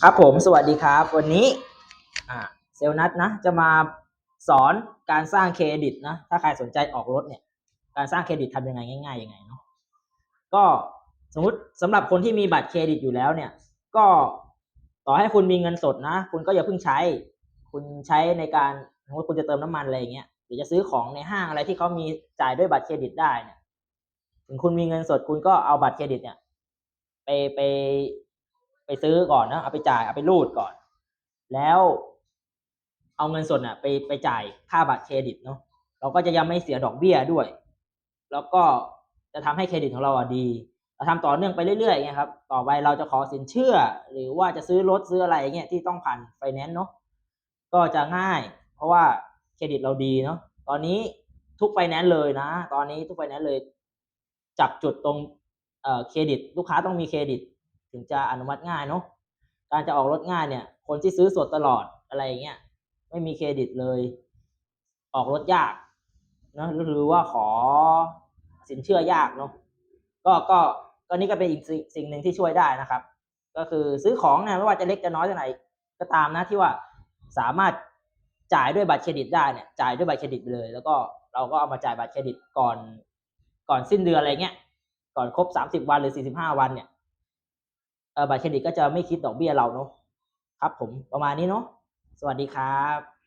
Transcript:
ครับผมสวัสดีครับ วันนี้เซลนัทนะ จะมาสอนการสร้างเครดิตนะ ถ้าใครสนใจออกรถเนี่ย การสร้างเครดิตทำยังไงง่ายๆยังไงเนาะก็สมมติสำหรับคนที่มีบัตรเครดิตอยู่แล้วเนี่ย ก็ต่อให้คุณมีเงินสดนะ คุณก็อย่าเพิ่งใช้ คุณใช้ในการสมมติคุณจะเติมน้ำมันอะไรอย่างเงี้ยหรือจะซื้อของในห้างอะไรที่เขามีจ่ายด้วยบัตรเครดิตได้เนี่ยถึงคุณมีเงินสดคุณก็เอาบัตรเครดิตเนี่ย ไปไป ไปซื้อก่อนนะเอาไปจ่ายเอาไปรูดก่อน แล้วเอาเงินสดน่ะ ไปไปจ่ายค่าบัตรเครดิตเนาะเราก็จะยังไม่เสียดอกเบี้ยด้วย แล้วก็จะทำให้เครดิตของเราอะดีเราทำต่อเนื่องไปเรื่อยๆอย่างเงี้ยครับ ต่อไปเราจะขอสินเชื่อ หรือว่าจะซื้อรถซื้ออะไรอย่างเงี้ยที่ต้องผ่านไฟแนนซ์เนาะก็จะง่าย เพราะว่าเครดิตเราดีเนาะตอนนี้ทุกไฟแนนซ์เลยนะ ตอนนี้ทุกไฟแนนซ์เลย จับจุดตรงเอ่อเครดิต ลูกค้าต้องมีเครดิต ถึงจะอนุมัติง่ายเนาะการจะออกรถง่ายเนี่ย คนที่ซื้อสดตลอดอะไรอย่างเงี้ยไม่มีเครดิตเลย ออกรถยากเนะหรือว่าขอสินเชื่อยากเนาะก็ก็ก็นี่ก็เป็นอีกสิ่งหนึ่งที่ช่วยได้นะครับ ก็คือซื้อของเนี่ยไม่ว่าจะเล็กจะน้อยเท่าไหนก็ตามนะที่ว่าสามารถจ่ายด้วยบัตรเครดิตได้เนี่ยจ่ายด้วยบัตรเครดิตไปเลย แล้วก็เราก็เอามาจ่ายบัตรเครดิตก่อนก่อนสิ้นเดือนอะไรเงี้ยก่อนครบสามสิบวันหรือสี่สิบห้าวันเนี่ย บัตรเครดิตก็จะไม่คิดดอกเบี้ยเราเนาะครับผมประมาณนี้เนาะสวัสดีครับ